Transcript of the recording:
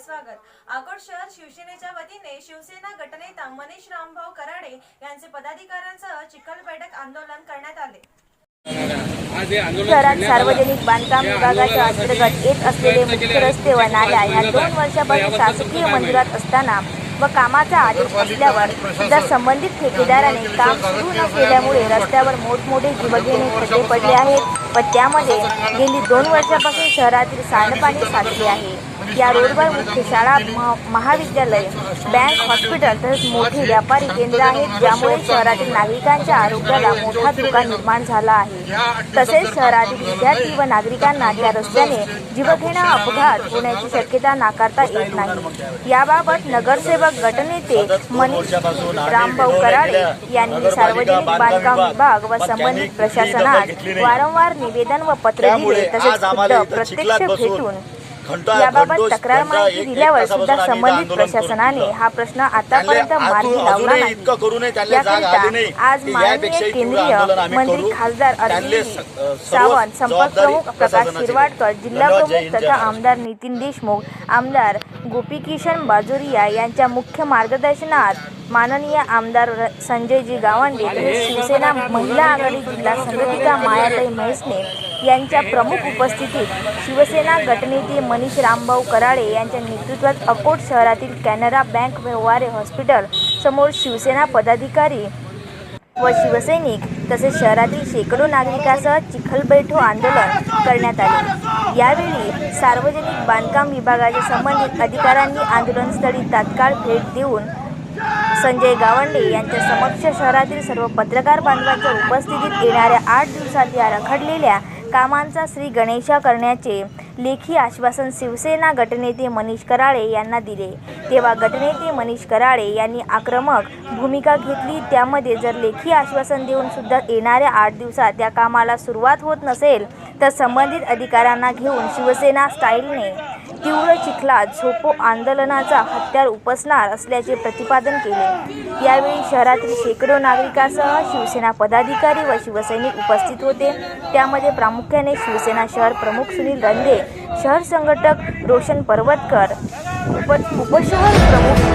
स्वागत अकोट शहर शिवसेनेच्या वतीने शिवसेना गटनेता मनीष रामभाऊ कराडे यांचे पदाधिकाऱ्यांसह चिखल बैठक आंदोलन करण्यात आले आज हे आंदोलन शहरात. सार्वजनिक बांधकाम विभागाच्या अंतर्गत येत असलेले मुख्य रस्ते व. नाल्या या दोन. वर्षापासून शासकीय मंजुरात असताना व कामाचा आदेश असल्यावर सुद्धा संबंधित ठेकेदाराने काम सुरू न केल्यामुळे रस्त्यावर मोठमोठे जीवघेणे खड्डे पडले आहेत. व त्यामध्ये गेली दोन वर्षापासून शहरातील सांडपाणी साचले आहे. या रोडवर मुख्य शाळा महा- महाविद्यालय बँक हॉस्पिटल तसेच मोठे व्यापारी केंद्र आहेत. ज्यामुळे शहरातील नागरिकांच्या आरोग्याला मोठा धोका निर्माण झाला आहे. तसेच शहरातील विद्यार्थी व नागरिकांना त्या रस्त्याने जीवघेणा अपघात होण्याची शक्यता नाकारता येत नाही. याबाबत नगरसेवक गटनेते मनीष रामभाऊ कराडे यांनी सार्वजनिक बांधकाम विभाग व संबंधित प्रशासनात वारंवार निवेदन व पत्र दिले तसेच प्रत्यक्ष भेटून याबाबत तक्रार माहिती दिल्यावर सुद्धा संबंधित प्रशासनाने. हा प्रश्न आतापर्यंत मार्गी लावला नाही याकरिता आज माननीय केंद्रीय मंत्री. खासदार अरविंद सावंत संपर्क प्रमुख प्रकाश शिरवाडकर. जिल्हा प्रमुख तथा. आमदार नितीन देशमुख आमदार गोपीकिशन बाजोरिया यांच्या मुख्य मार्गदर्शनात माननीय आमदार संजयजी गावंडे शिवसेना महिला आघाडी जिल्हा संघटिका मायाताई म्हैसने यांच्या प्रमुख उपस्थितीत शिवसेना गटनेते मनीष रामभाऊ कराळे यांच्या नेतृत्वात अकोट शहरातील कॅनरा बँक व्यवहारे हॉस्पिटल समोर शिवसेना पदाधिकारी व शिवसैनिक तसेच शहरातील शेकडो नागरिकांसह चिखलबैठो आंदोलन करण्यात आले. यावेळी सार्वजनिक बांधकाम विभागाच्या संबंधित अधिकाऱ्यांनी आंदोलनस्थळी तात्काळ भेट देऊन संजय गावंडे यांच्या समक्ष शहरातील सर्व पत्रकार बांधवांच्या उपस्थितीत येणाऱ्या आठ दिवसात या रखडलेल्या कामांचा श्री गणेशा करण्याचे लेखी आश्वासन शिवसेना गटनेते मनीष कराळे यांना दिले. तेव्हा गटनेते मनीष कराळे यांनी आक्रमक भूमिका घेतली. त्यामध्ये जर लेखी आश्वासन देऊन सुद्धा येणाऱ्या आठ दिवसात त्या कामाला सुरुवात होत नसेल तर संबंधित अधिकाऱ्यांना घेऊन शिवसेना स्टाईलने तीव्र चिखलात झोपो आंदोलनाचा हत्यार उपसणार असल्याचे प्रतिपादन केले. यावेळी शहरातील शेकडो नागरिकांसह शिवसेना पदाधिकारी व शिवसैनिक उपस्थित होते. त्यामध्ये प्रामुख्याने शिवसेना शहर प्रमुख सुनील रंदे शहर संघटक रोशन पर्वतकर उप उपशहर प्रमुख